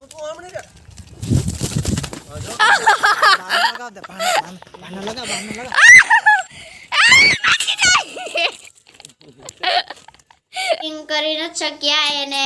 કર. ન શક્યા એને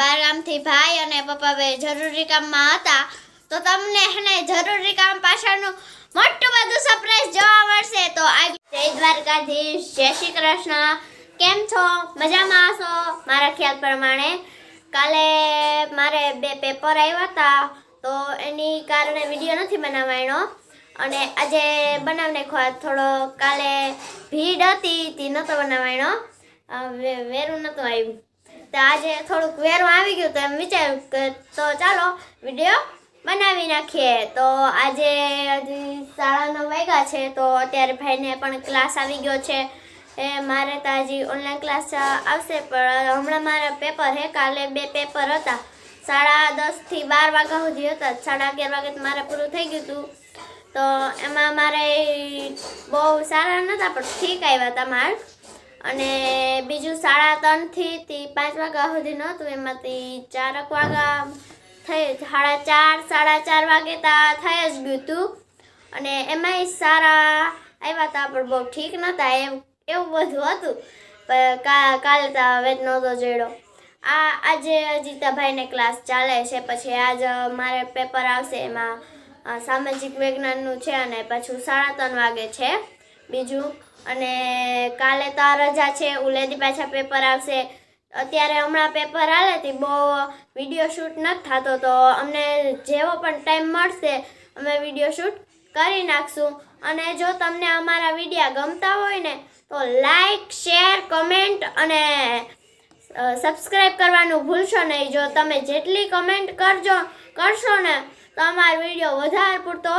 બારગામથી ભાઈ અને પપ્પા બે જરૂરી કામમાં હતા. તો તમને એને જરૂરી કામ પાછળનું મોટું બધું સરપ્રાઈઝ જોવા મળશે. તો આ જય દ્વારકાધીશ. જય શ્રી કૃષ્ણ. કેમ છો? મજામાં હશો? મારા ખ્યાલ પ્રમાણે કાલે મારે બે પેપર આવ્યા હતા તો એની કારણે વીડિયો નથી બનાવાયો અને આજે બનાવી નાખ્યો થોડો કાલે ભીડ હતી, તે નહોતો બનાવાયો વેરું નહોતું આવ્યું તો આજે થોડુંક વેરું આવી ગયું, તો એમ વિચાર્યું કે તો ચાલો વીડિયો બનાવી નાખીએ. તો આજે હજી નવ વાગ્યા છે, તો અત્યારે ભાઈને પણ ક્લાસ આવી ગયો છે. એ મારે તો હજી ઓનલાઈન ક્લાસ આવશે, પણ હમણાં મારા પેપર હે, કાલે બે પેપર હતા. સાડા દસથી બાર વાગ્યા સુધી હતા. સાડા અગિયાર વાગે મારે પૂરું થઈ ગયું હતું. તો એમાં મારે બહુ સારા નહોતા પણ ઠીક આવ્યા હતા માર્ક અને બીજું સાડા ત્રણથી તે પાંચ વાગ્યા સુધી નહોતું, એમાંથી ચારક વાગ્યા થઈ, સાડા ચાર સાડા ચાર વાગે તા થઈ જ ગયું હતું. અને એમાંય સારા આવ્યા હતા, પણ બહુ ઠીક નહોતા એમ એવું બધું હતું. પણ કાલે તો વેદ નહોતો જોડ્યો. આ, આજે જીતાભાઈને ક્લાસ ચાલે છે. પછી આજ મારે પેપર આવશે એમાં સામાજિક વિજ્ઞાનનું છે અને પાછું સાડા ત્રણ વાગે છે બીજું. અને કાલે તો રજા છે ઉલેદી પાછા પેપર આવશે. અત્યારે હમણાં પેપર હાલે હતી, બહુ વીડિયો શૂટ નથી થતો. તો અમને જેવો પણ ટાઈમ મળશે, અમે વીડિયો શૂટ કરી નાખશું. અને જો તમને અમારા વિડીયા ગમતા હોય ને તો લાઈક શેર કમેન્ટ અને સબસ્ક્રાઈબ કરવાનું ભૂલશો નહીં. જો તમે જેટલી કમેન્ટ કરજો, કરશો ને, તો અમારો વીડિયો વધારે પૂરતો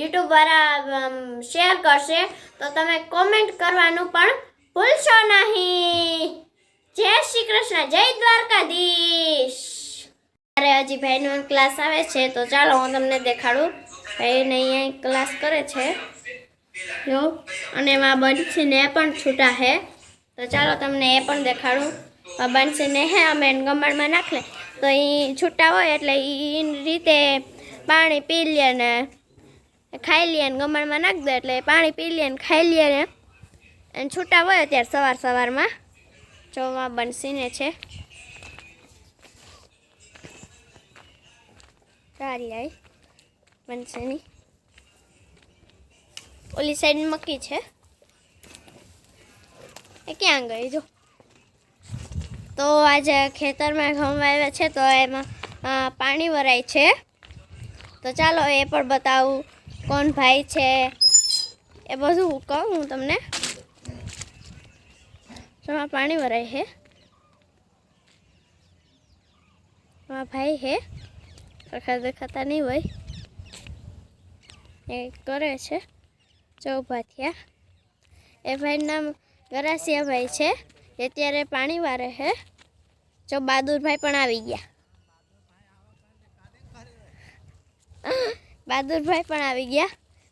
યુટ્યુબ વાળા શેર કરશે. તો તમે કોમેન્ટ કરવાનું પણ ભૂલશો નહીં. જય શ્રી કૃષ્ણ. જય દ્વારકાધીશ. અરે હજી ભાઈનો ક્લાસ આવે છે, તો ચાલો હું તમને દેખાડું. ભાઈને અહીંયા ક્લાસ કરે છે. જો, અને એમાં બંસીને પણ છૂટા છે તો ચાલો તમને એ પણ દેખાડું. બંસીને હે, અમે ગમણમાં નાખલે તો એ છૂટા હોય એટલે એ રીતે પાણી પી લે ને ખાઈ લે ને ગમણમાં નાખ દે એટલે પાણી પી લે ને ખાઈ લે ને. અને છૂટા હોય અત્યારે સવાર સવારમાં. જોવા બંસીને છે. સારી આઈ. બંસીની ઓલી સાઈડ મકી છે. એ ક્યાં ગઈ? જો. તો આજે ખેતરમાં ઘઉં આવ્યા છે, તો એમાં પાણી ભરાય છે. તો ચાલો એ પણ બતાવું કોણ ભાઈ છે. એ બધું કહું હું તમને. એમાં પાણી ભરાય છે? એમાં ભાઈ હે સરખા દેખાતા નહીં હોય. એ કરે છે. જો ઊભા થયા એ ભાઈનું નામ ગરાસિયા ભાઈ છે. એ અત્યારે પાણી વારે છે. જો બહાદુરભાઈ પણ આવી ગયા. બહાદુરભાઈ પણ આવી ગયા.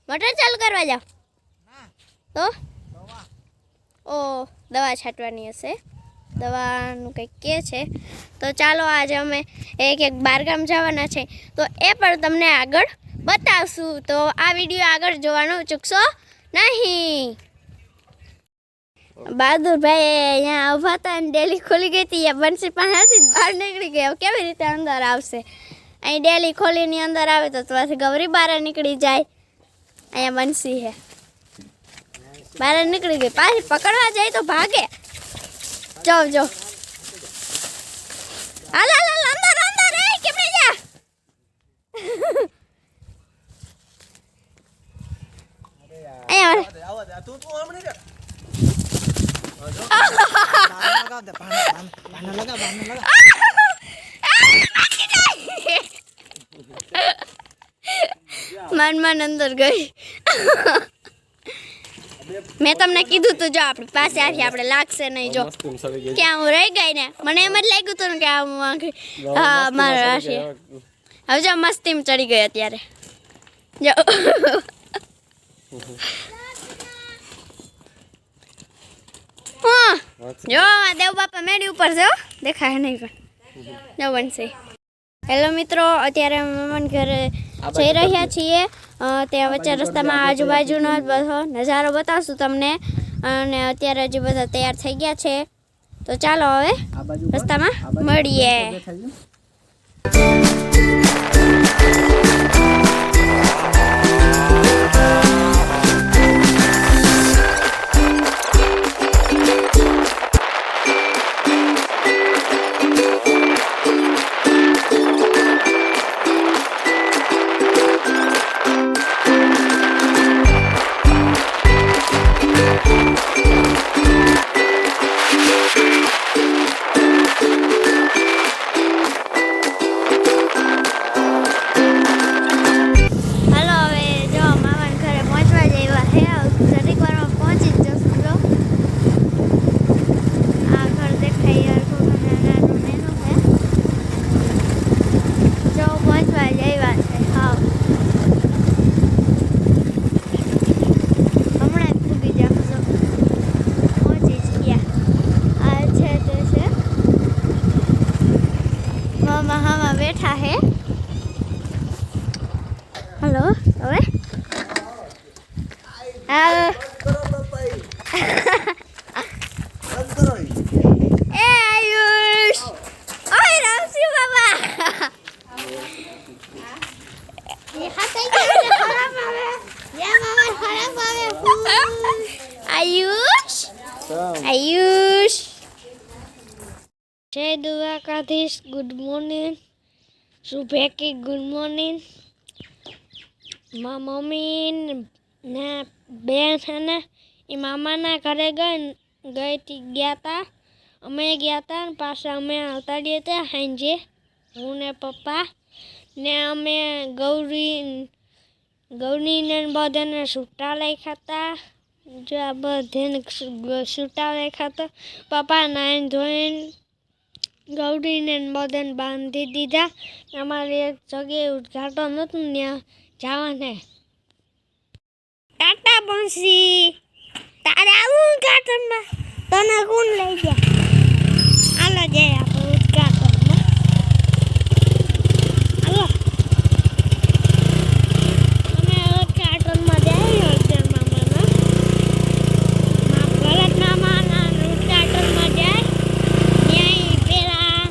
મોટર ચાલુ કરવા જાઓ. તો? ઓ, દવા છાંટવાની હશે. દવાનું કંઈક કે છે. તો ચાલો આજે અમે એક એક બારગામ જવાના છે. તો એ પણ તમને આગળ બતાવશું. તો આ વીડિયો આગળ જોવાનું ચૂકશો નહીં. બહાદુરભાઈ અહીંયા ઊભા હતા અને ડેલી ખોલી ગઈ હતી. બંસી પાસેથી બહાર નીકળી હવે કેવી રીતે અંદર આવશે? અહીં ડેલી ખોલીની અંદર આવે તો પછી ગૌરી બહાર નીકળી જાય. અહીંયા બંસી હે. બહાર નીકળી ગઈ. પાછી પકડવા જાય તો ભાગે. જો જો હાલ હાલ અંદર અંદર. કેમ જા અહીંયા આવા દે, આવા દે. તું તું હમણાં કર. હા, જો. બારણાં લગાવ દે, બારણાં, બારણાં, બારણાં લગાવ, બારણાં લગાવ. માન માન અંદર ગઈ. મેં તમને કીધું તું જો આપણી પાસે આવી આપણે લાગશે નહીં જો. ક્યાં હું રહી ગઈ ને. મને એમ જ લાગ્યું હતું ને કે આ હું આંખી હા મારો રાશિ હવે જો મસ્તીમાં ચડી ગઈ અત્યારે. જો. જો દેવ બાપા મેળી ઉપર છે દેખાય નહીં પણ. જો બનશે. હેલો મિત્રો અત્યારે મમન ઘરે જઈ રહ્યા છીએ. ત્યાં વચ્ચે રસ્તામાં આજુબાજુનો જ બધો નજારો બતાવશું તમને. અને અત્યારે હજી બધા તૈયાર થઈ ગયા છે. તો ચાલો હવે રસ્તામાં મળીએ. બેઠા હે? હલો હવે? આ એ આયુષ! ઓય રામસી બાબા! આયુષ? આયુષ? જય દ્વારકાધીશ ગુડ મોર્નિંગ. શુભેકી ગુડ મોર્નિંગ મા મમ્મી ને બેન છે ને એ મામાના ઘરે ગઈ ગઈ ગયા હતા અમે ગયા તા ને પાછા અમે આવતા રહ્યા હતા સાંજે. હું ને પપ્પા ને અમે ગૌરી ગૌરીને બધાને છૂટા લખ્યા હતા જો આ બધાને છૂટા લખ્યા હતા પપ્પા નાઈને ધોઈને ગૌરીને બધાને બાંધી દીધા. અમારે એક જગ્યાએ ઉદઘાટન હતું, ત્યાં જવાને. ટાટા બંસી, તારે આવું ઉદઘાટનમાં? તને કોણ લઈ જાય હાલો, જાય આપણે ઉદઘાટનમાં હાલો અમે ઉદઘાટનમાં જઈએ અર્જન મામાના મા ભરત મામાના ઉદઘાટનમાં જાય ત્યાં પેલા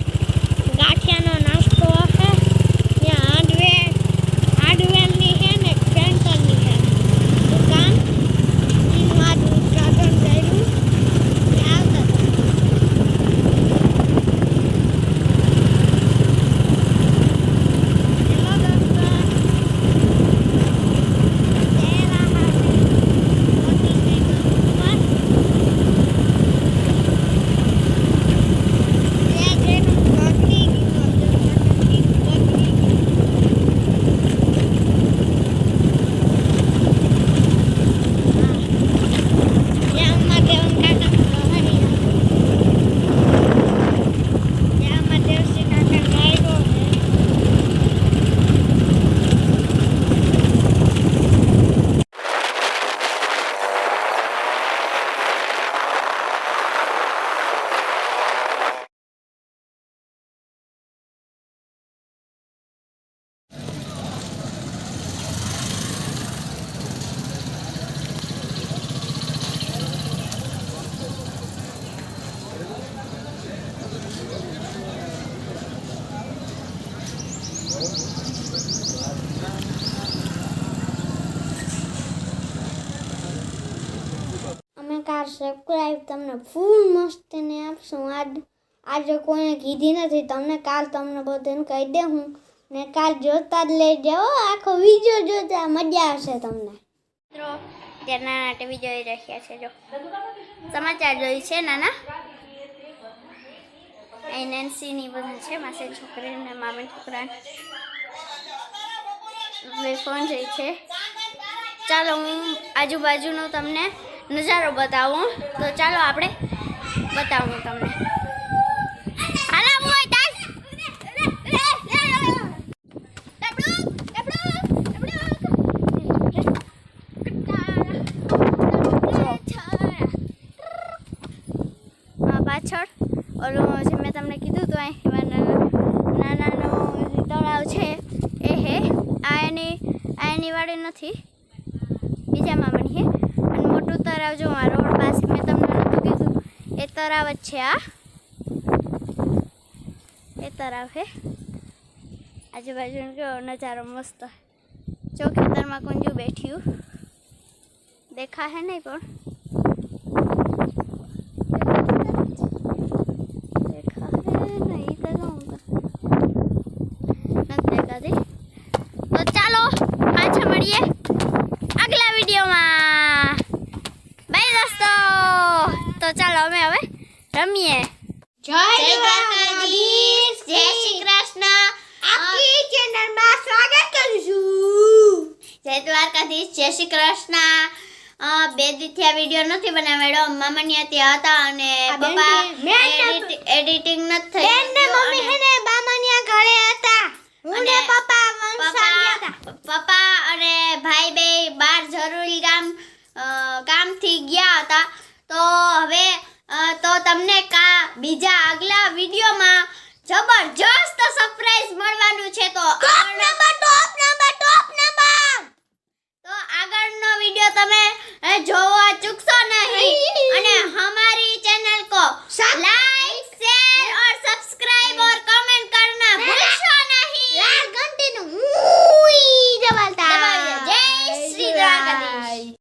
ગાંઠિયાનો નાસ્તો હશે ત્યાં હાર્ડવેર હાર્ડવેરની છે ને સેન્ટરની છે દુકાન એનું આજ ઉદઘાટન કર્યું ત્યાં આવતા હતા. હેલો દોસ્તો જય મહાદેવ. મોટરસાઇકલ ઉપર ત્યાં જઈને પહોંચી ગયું અબ્દુલ પહોંચી ગયું ત્યાં અમારા દેવન કાકા હરી ત્યાં અમારા દેવસી કાકા ગાયડો છે અમે કાર સબસ્ક્રાઈબ તમને ફૂલ મસ્તીને આપશું આજ, આજે કોઈને કીધી નથી. તમને કાલ તમને બધાને કહી દે હું. ને કાલ જોતા જ લઈ જાઓ. આખો વીડિયો જોતા મજા આવશે તમને. મિત્રો ત્યાં નાના ટીવી જોઈ રહ્યા છે, જો. સમાચાર જોઈ છે, નાના. એનએનસીની બધું છે, માસે છોકરીને મામી છોકરા બે ફોન જોઈ છે. ચાલો, હું આજુબાજુનું તમને નજારો બતાવું. તો ચાલો આપણે બતાવું તમને હાલો બોય ચાલ આ પાછળ ઓલું જે મેં તમને કીધું હતું અહીં નાના નાનાનો એની વાડે નથી બીજા મામાની હે અને મોટું તળાવ જો આ રોડ પાસે મેં તમને નહોતું કીધું એ તળાવ જ છે આ એ તળાવ હે. આજુબાજુનો કેવો નજારો મસ્ત. જો ખેતરમાં કુંજુ બેઠ્યું. દેખા હે નહીં પણ દેખા હે નહીં તો કહું તો. નથી દેખાતી તો ચાલો પાછા મળીએ આગલા વિડીયોમાં બાય દોસ્તો તો ચાલો અમે હવે રમીએ જય દ્વારકાધીશ જય શ્રી કૃષ્ણ આપણી ચેનલમાં સ્વાગત કરું છું જય દ્વારકાધીશ જય શ્રી કૃષ્ણ અ, બે દીથી આ વીડિયો નથી બનાવેલો. મામાની ત્યાં હતા અને પપ્પા ને- મેં એડિટ- એડિટિંગ નથી બેન ને મમ્મી હે ને બામાનિયા ઘરે હતા. હું ને પપ્પા વંશાલ હતા. પપ્પા અને ભાઈ બે બાર જરૂરી કામ કામથી ગયા હતા. તો હવે તો તમને કા બીજા આગલા વિડીયોમાં જબરજસ્ત સરપ્રાઈઝ